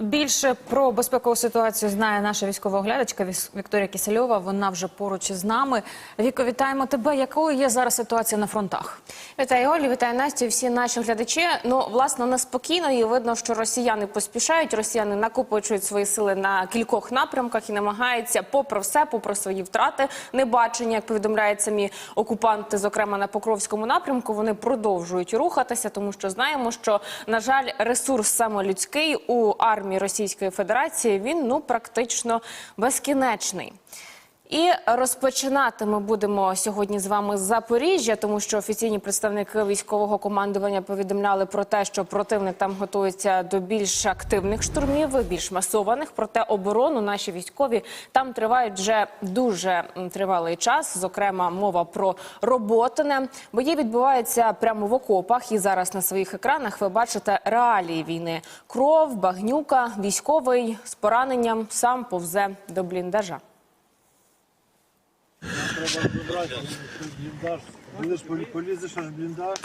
Більше про безпекову ситуацію знає наша військова оглядачка Вікторія Кисельова. Вона вже поруч із нами. Віко, вітаємо тебе. Якою є зараз ситуація на фронтах? Вітаю Олі, вітаю Настю, всі наші глядачі. Ну, власне, неспокійно і видно, що росіяни поспішають. Росіяни накопичують свої сили на кількох напрямках і намагаються, попри все, попри свої втрати, небачення, як повідомляють самі окупанти, зокрема на Покровському напрямку, вони продовжують рухатися, тому що знаємо, що на жаль, ресурс саме людський у армії Російської Федерації він ну практично безкінечний. І розпочинати ми будемо сьогодні з вами з Запоріжжя, тому що офіційні представники військового командування повідомляли про те, що противник там готується до більш активних штурмів, більш масованих. Проте оборону наші військові там тривають вже дуже тривалий час. Зокрема, мова про роботине. Бої відбуваються прямо в окопах. І зараз на своїх екранах ви бачите реалії війни: кров, багнюка, військовий з пораненням сам повзе до бліндажа. Треба забрати бліндаж. Будеш полі- полізеш аж бліндаж.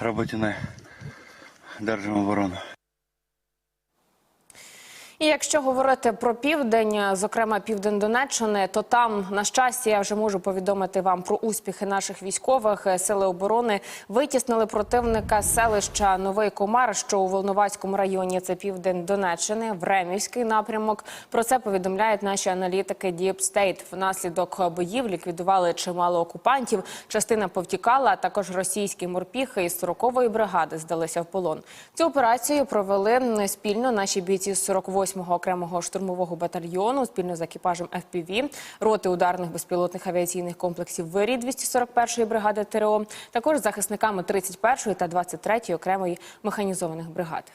Роботіна. Держимо оборону. І якщо говорити про південь, зокрема південь Донеччини, то там на щастя я вже можу повідомити вам про успіхи наших військових сили оборони. Витіснили противника селища Новий Комар, що у Волноваському районі. Це південь Донеччини, Времівський напрямок. Про це повідомляють наші аналітики Deep State. Внаслідок боїв ліквідували чимало окупантів. Частина повтікала. а Також російські морпіхи із 40-ї бригади здалися в полон. Цю операцію провели спільно наші бійці з 48-го окремого штурмового батальйону спільно з екіпажем FPV, роти ударних безпілотних авіаційних комплексів «Вирій» 241-ї бригади ТРО, також захисниками 31-ї та 23-ї окремої механізованих бригад.